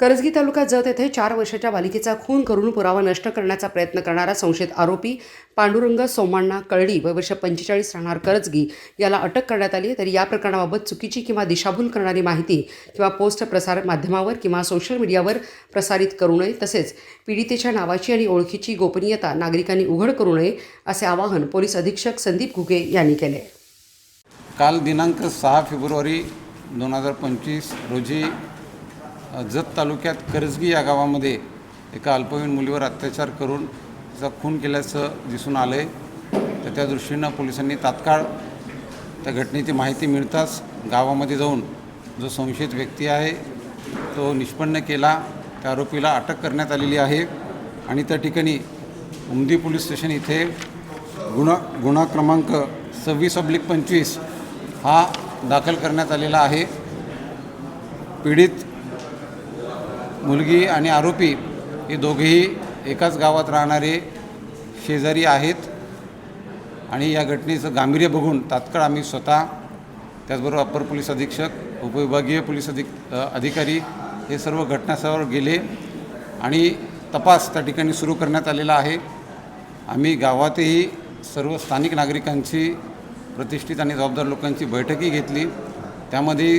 करजगी तालुका जत येथे चार वर्षाच्या बालिकेचा खून करून पुरावा नष्ट करण्याचा प्रयत्न करणारा संशयित आरोपी पांडुरंग सोमाण्णा कळडी व वर्ष पंचेचाळीस राहणार करजगी. याला अटक करण्यात आली तरी या प्रकरणाबाबत चुकीची किंवा दिशाभूल करणारी माहिती किंवा पोस्ट प्रसार माध्यमावर किंवा सोशल मीडियावर प्रसारित करू नये. तसेच पीडितेच्या नावाची आणि ओळखीची गोपनीयता नागरिकांनी उघड करू नये असे आवाहन पोलीस अधीक्षक संदीप घुगे यांनी केले. काल दिनांक सहा फेब्रुवारी दोन हजार पंचवीस रोजी जत तालुक्यात करजगी या गावामध्ये एका अल्पवयीन मुलीवर अत्याचार करून तिचा खून केल्याचं दिसून आलं आहे तर त्या दृष्टीनं पोलिसांनी तात्काळ त्या घटनेची माहिती मिळताच गावामध्ये जाऊन जो संशयित व्यक्ती आहे तो निष्पन्न केला. त्या आरोपीला अटक करण्यात आलेली आहे आणि त्या ठिकाणी उमदी पोलीस स्टेशन इथे गुन्हा गुन्हा क्रमांक सव्वीस अब्लिक पंचवीस हा दाखल करण्यात आलेला आहे. पीडित मुलगी आणि आरोपी हे दोघेही एकाच गावात राहणारे शेजारी आहेत. आणि या घटनेचं गांभीर्य बघून तात्काळ आम्ही स्वतः त्याचबरोबर अप्पर पोलीस अधीक्षक उपविभागीय पोलीस अधिक अधिकारी हे सर्व घटनास्थळावर गेले आणि तपास त्या ठिकाणी सुरू करण्यात आलेला आहे. आम्ही गावातही सर्व स्थानिक नागरिकांची प्रतिष्ठित आणि जबाबदार लोकांची बैठकही घेतली. त्यामध्ये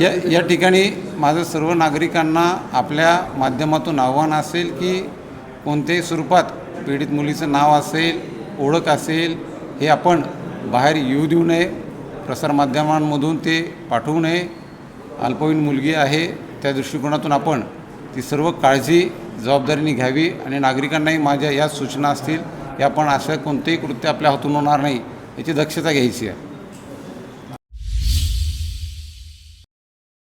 या या ठिकाणी माझं सर्व नागरिकांना आपल्या माध्यमातून आव्हान असेल की कोणत्याही स्वरूपात पीडित मुलीचं नाव असेल ओळख असेल हे आपण बाहेर येऊ देऊ नये. प्रसारमाध्यमांमधून ते पाठवू नये. अल्पवयीन मुलगी आहे त्या दृष्टिकोनातून आपण ती सर्व काळजी जबाबदारीने घ्यावी आणि नागरिकांनाही माझ्या या सूचना असतील की आपण असं कोणतेही कृत्य आपल्या हातून होणार नाही याची दक्षता घ्यायची आहे.